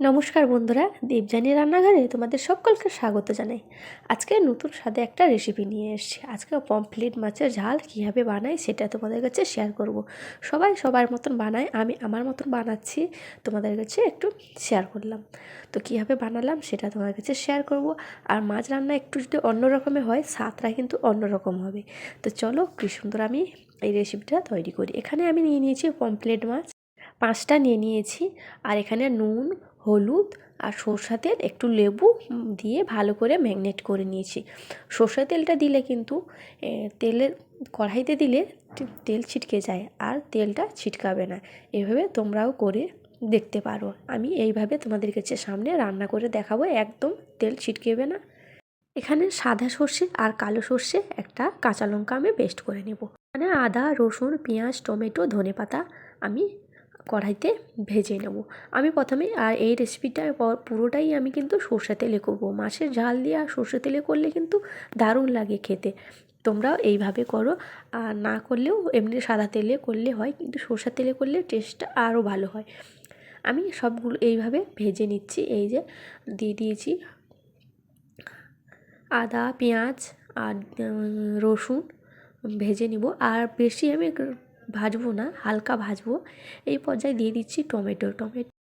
নমস্কার বন্ধুরা দেবযানী রান্নাঘরে তোমাদের সকলকে স্বাগত জানাই। আজকে নতুন স্বাদে একটা রেসিপি নিয়ে এসেছি। আজকে পমফ্লেট মাছের ঝাল কীভাবে বানাই সেটা তোমাদের কাছে শেয়ার করব। সবাই সবার মতন বানায়, আমি আমার মতন বানাচ্ছি, তোমাদের কাছে একটু শেয়ার করলাম। তো কীভাবে বানালাম সেটা তোমাদের কাছে শেয়ার করব। আর মাছ রান্না একটু যদি অন্য রকমের হয়, স্বাদটা কিন্তু অন্যরকম হবে। তো চলো, কী সুন্দর আমি এই রেসিপিটা তৈরি করি। এখানে আমি নিয়ে নিয়েছি পমফ্লেট মাছ। পাঁচটা নিয়ে নিয়েছি। আর এখানে নুন হলুদ আর সর্ষা তেল, একটু লেবু দিয়ে ভালো করে ম্যাগনেট করে নিয়েছি। সর্ষা তেলটা দিলে কিন্তু তেলের কড়াইতে দিলে তেল ছিটকে যায় আর তেলটা ছিটকাবে না। এভাবে তোমরাও করে দেখতে পারো। আমি এইভাবে তোমাদের কাছে সামনে রান্না করে দেখাবো, একদম তেল ছিটকেবে না। এখানে সাদা সর্ষে আর কালো সর্ষে একটা কাঁচা লঙ্কা আমি পেস্ট করে নেব। এখানে আদা, রসুন, পেঁয়াজ, টমেটো ধনে পাতা আমি কড়াইতে ভেজে নেব। আমি প্রথমে আর এই রেসিপিটা পুরোটাই আমি কিন্তু সর্ষে তেলে করব। মাছের ঝাল দিয়ে আর সর্ষে তেলে করলে কিন্তু দারুণ লাগে খেতে। তোমরাও এইভাবে করো। আর না করলেও এমনি সাদা তেলে করলে হয়, কিন্তু সর্ষে তেলে করলে টেস্টটা আরও ভালো হয়। আমি সবগুলো এইভাবে ভেজে নিচ্ছি। এই যে দিয়ে দিয়েছি আদা, পেঁয়াজ আর রসুন ভেজে নিব। আর বেশি আমি ভাজবো না, হালকা ভাজবো। এই পর্যায়ে দিয়ে দিচ্ছি টমেটো। টমেটো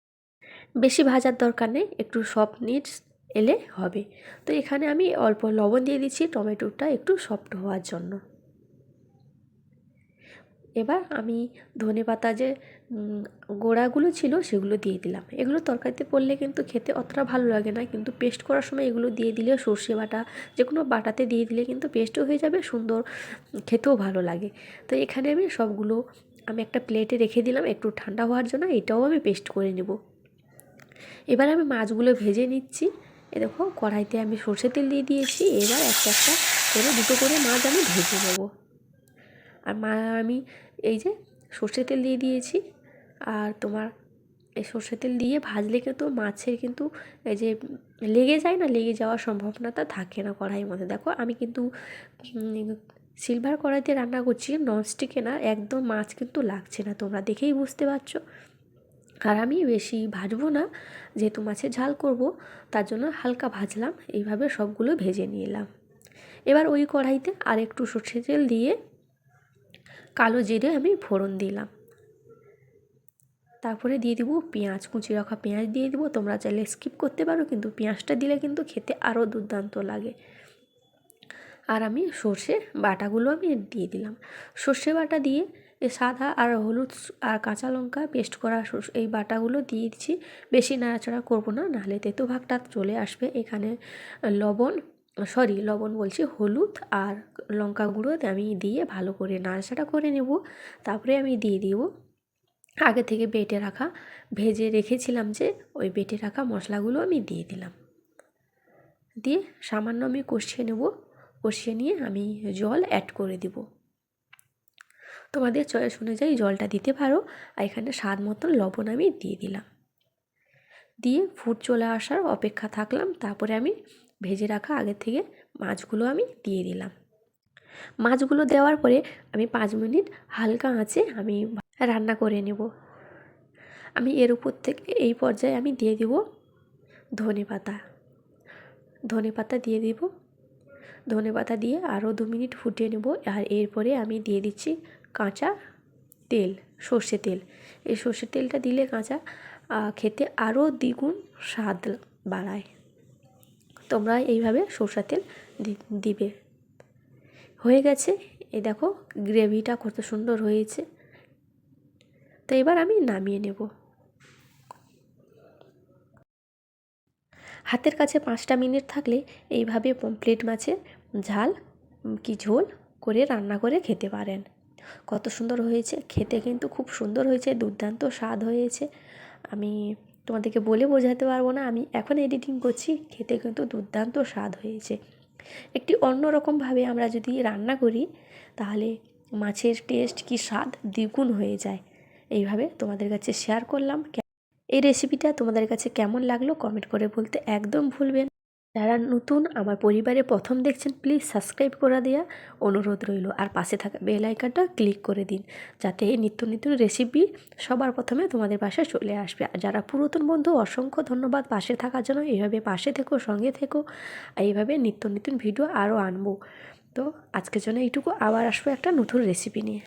বেশি ভাজার দরকার নেই, একটু সফট নিট এলে হবে। তো এখানে আমি অল্প লবণ দিয়ে দিচ্ছি, টমেটোটা একটু সফট হওয়ার জন্য। এবার আমি ধনে পাতা যে গোড়াগুলো ছিল সেগুলো দিয়ে দিলাম। এগুলো তরকারিতে পড়লে কিন্তু খেতে অতটা ভালো লাগে না। কিন্তু পেস্ট করার সময় এগুলো দিয়ে দিলে সর্ষে বাটা যে কোনো বাটাতে দিয়ে দিলে কিন্তু পেস্টও হয়ে যাবে, সুন্দর খেতেও ভালো লাগে। তো এখানে আমি সবগুলো, আমি একটা প্লেটে রেখে দিলাম, একটু ঠান্ডা হওয়ার জন্য এটাও আমি পেস্ট করে নেব। এবার আমি মাছগুলো ভেজে নিচ্ছি। এ দেখো, কড়াইতে আমি সর্ষে তেল দিয়ে দিয়েছি। এবার একটা একটা করে, দুটো করে মাছ আমি ভেজে নেব। আর মা, আমি এই যে সর্ষে তেল দিয়ে দিয়েছি। আর তোমার এই সর্ষে তেল দিয়ে ভাজলে কিন্তু মাছের কিন্তু এই যে লেগে যায় না, লেগে যাওয়ার সম্ভাবনাটা থাকে না কড়াইয়ের মধ্যে। দেখো, আমি কিন্তু সিলভার কড়াইতে রান্না করছি ননস্টিকে না, একদম মাছ কিন্তু লাগছে না। তোমরা দেখেই বুঝতে পারছ। আর আমি বেশি ভাজবো না, যেহেতু মাছের ঝাল করব, তার জন্য হালকা ভাজলাম, এইভাবে সবগুলো ভেজে নিলাম। এবার ওই কড়াইতে আর একটু সর্ষে তেল দিয়ে কালো জিরে আমি ফোড়ন দিলাম। তারপরে দিয়ে দিব পেঁয়াজ, কুচি রাখা পেঁয়াজ দিয়ে দিব। তোমরা চাইলে স্কিপ করতে পারো, কিন্তু পেঁয়াজটা দিলে কিন্তু খেতে আরও দুর্দান্ত লাগে। আর আমি সর্ষে বাটাগুলো আমি দিয়ে দিলাম। সর্ষে বাটা দিয়ে এ সাদা আর হলুদ আর কাঁচা লঙ্কা পেস্ট করা এই বাটাগুলো দিয়ে দিচ্ছি। বেশি নাড়াচাড়া করব না, নাহলে তেতো ভাগটা চলে আসবে। এখানে লবণ সরি, লবণ বলছি, হলুদ আর লঙ্কা গুঁড়ো আমি দিয়ে ভালো করে নাড়াচাড়া করে নেব। তারপরে আমি দিয়ে দিব আগে থেকে বেটে রাখা, ভেজে রেখেছিলাম যে ওই বেটে রাখা মশলাগুলো আমি দিয়ে দিলাম। দিয়ে সামান্য আমি কষিয়ে নেব, কষিয়ে নিয়ে আমি জল অ্যাড করে দিব। তোমাদের চয়েস অনুযায়ী জলটা দিতে পারো। আর এখানে স্বাদ মতন লবণ আমি দিয়ে দিলাম। দিয়ে ফুট চলে আসার অপেক্ষা থাকলাম। তারপরে আমি ভেজে রাখা আগের থেকে মাছগুলো আমি দিয়ে দিলাম। মাছগুলো দেওয়ার পরে আমি পাঁচ মিনিট হালকা আঁচে আমি রান্না করে নেব। আমি এর উপর থেকে এই পর্যায়ে আমি দিয়ে দিব ধনে পাতা। ধনে পাতা দিয়ে দিব। ধনে পাতা দিয়ে আরও দু মিনিট ফুটিয়ে নেব আর এরপরে আমি দিয়ে দিচ্ছি কাঁচা তেল, সর্ষে তেল। এই সর্ষের তেলটা দিলে কাঁচা খেতে আরও দ্বিগুণ স্বাদ বাড়ায়। তোমরা এইভাবে সরষা তেল দিবে। হয়ে গেছে। এই দেখো, গ্রেভিটা কত সুন্দর হয়েছে। তো এবার আমি নামিয়ে নেব। হাতের কাছে পাঁচটা মিনিট থাকলে এইভাবে পমপ্লেট মাছের ঝাল, কি ঝোল করে রান্না করে খেতে পারেন। কত সুন্দর হয়েছে। খেতে কিন্তু খুব সুন্দর হয়েছে, দুর্দান্ত স্বাদ হয়েছে। আমি তোমাদেরকে বলে বোঝাতে পারব না, আমি এখন এডিটিং করছি, খেতে কিন্তু দুর্দান্ত স্বাদ হয়েছে। একটি অন্য রকমভাবে আমরা যদি রান্না করি, তাহলে মাছের টেস্ট কি স্বাদ দ্বিগুণ হয়ে যায়। এইভাবে তোমাদের কাছে শেয়ার করলাম। এই রেসিপিটা তোমাদের কাছে কেমন লাগল কমেন্ট করে বলতে একদম ভুলবেন যারা নতুন আমার পরিবারে প্রথম দেখছেন প্লিজ সাবস্ক্রাইব করে দেওয়া অনুরোধ রইল। আর পাশে থাকা বেল আইকনটা ক্লিক করে দিন, যাতে এই নিত্য নতুন রেসিপি সবার প্রথমে তোমাদের পাশে চলে আসবে। আর যারা পুরাতন বন্ধু, অসংখ্য ধন্যবাদ। পাশে থাকার জন্য এইভাবে পাশে থেকো, সঙ্গে থেকো, আর এইভাবে নিত্য নতুন ভিডিও আরও আনব। তো আজকের জন্য এইটুকু। আবার আসব একটা নতুন রেসিপি নিয়ে।